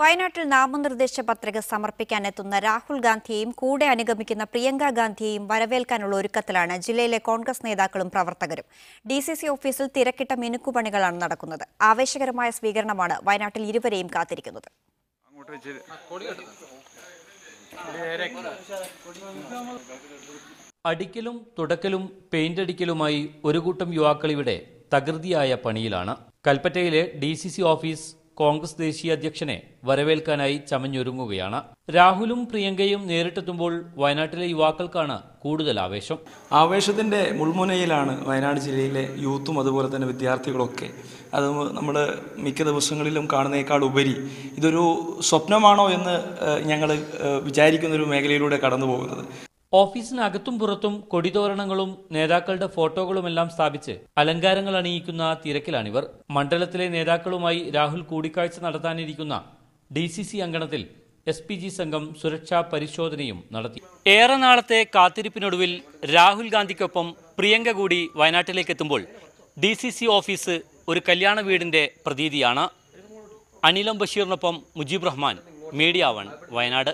വയനാട്ടിൽ നാമനിർദ്ദേശ പത്രിക സമർപ്പിക്കാനെത്തുന്ന രാഹുൽ ഗാന്ധിയെയും കൂടെ അനുഗമിക്കുന്ന പ്രിയങ്ക ഗാന്ധിയെയും വരവേൽക്കാനുള്ള ഒരുക്കത്തിലാണ് ജില്ലയിലെ കോൺഗ്രസ് നേതാക്കളും പ്രവർത്തകരും. ഡി ഓഫീസിൽ തിരക്കിട്ട മിനുക്കുപണികളാണ് നടക്കുന്നത്. ആവേശകരമായ സ്വീകരണമാണ് വയനാട്ടിൽ ഇരുവരെയും കാത്തിരിക്കുന്നത്. അടിക്കലും തുടക്കലും പെയിന്റ് അടിക്കലുമായി ഒരു കൂട്ടം യുവാക്കൾ ഇവിടെ തകൃതിയായ പണിയിലാണ്. കൽപ്പറ്റയിലെ ഡി ഓഫീസ് കോൺഗ്രസ് ദേശീയ അധ്യക്ഷനെ വരവേൽക്കാനായി ചമഞ്ഞൊരുങ്ങുകയാണ്. രാഹുലും പ്രിയങ്കയും നേരിട്ടെത്തുമ്പോൾ വയനാട്ടിലെ യുവാക്കൾക്കാണ് കൂടുതൽ ആവേശം. ആവേശത്തിന്റെ മുൾമുനയിലാണ് വയനാട് ജില്ലയിലെ യൂത്തും അതുപോലെ തന്നെ വിദ്യാർത്ഥികളൊക്കെ. അത് നമ്മൾ മിക്ക ദിവസങ്ങളിലും കാണുന്നേക്കാൾ ഉപരി ഇതൊരു സ്വപ്നമാണോ എന്ന് ഞങ്ങൾ വിചാരിക്കുന്നൊരു മേഖലയിലൂടെ കടന്നു പോകുന്നത് ഓഫീസിനകത്തും പുറത്തും കൊടിതോരണങ്ങളും നേതാക്കളുടെ ഫോട്ടോകളുമെല്ലാം സ്ഥാപിച്ച് അലങ്കാരങ്ങൾ അണിയിക്കുന്ന തിരക്കിലാണിവർ. മണ്ഡലത്തിലെ നേതാക്കളുമായി രാഹുൽ കൂടിക്കാഴ്ച നടത്താനിരിക്കുന്ന ഡി സി സി അങ്കണത്തിൽ എസ് പി ജി സംഘം സുരക്ഷാ പരിശോധനയും നടത്തി. ഏറെ നാളത്തെ കാത്തിരിപ്പിനൊടുവിൽ രാഹുൽ ഗാന്ധിക്കൊപ്പം പ്രിയങ്ക കൂടി വയനാട്ടിലേക്ക് എത്തുമ്പോൾ ഡി സി സി ഓഫീസ് ഒരു കല്യാണ വീടിന്റെ പ്രതീതിയാണ്. അനിലം ബഷീറിനൊപ്പം മുജീബ് റഹ്മാൻ മീഡിയ വൺ വയനാട്.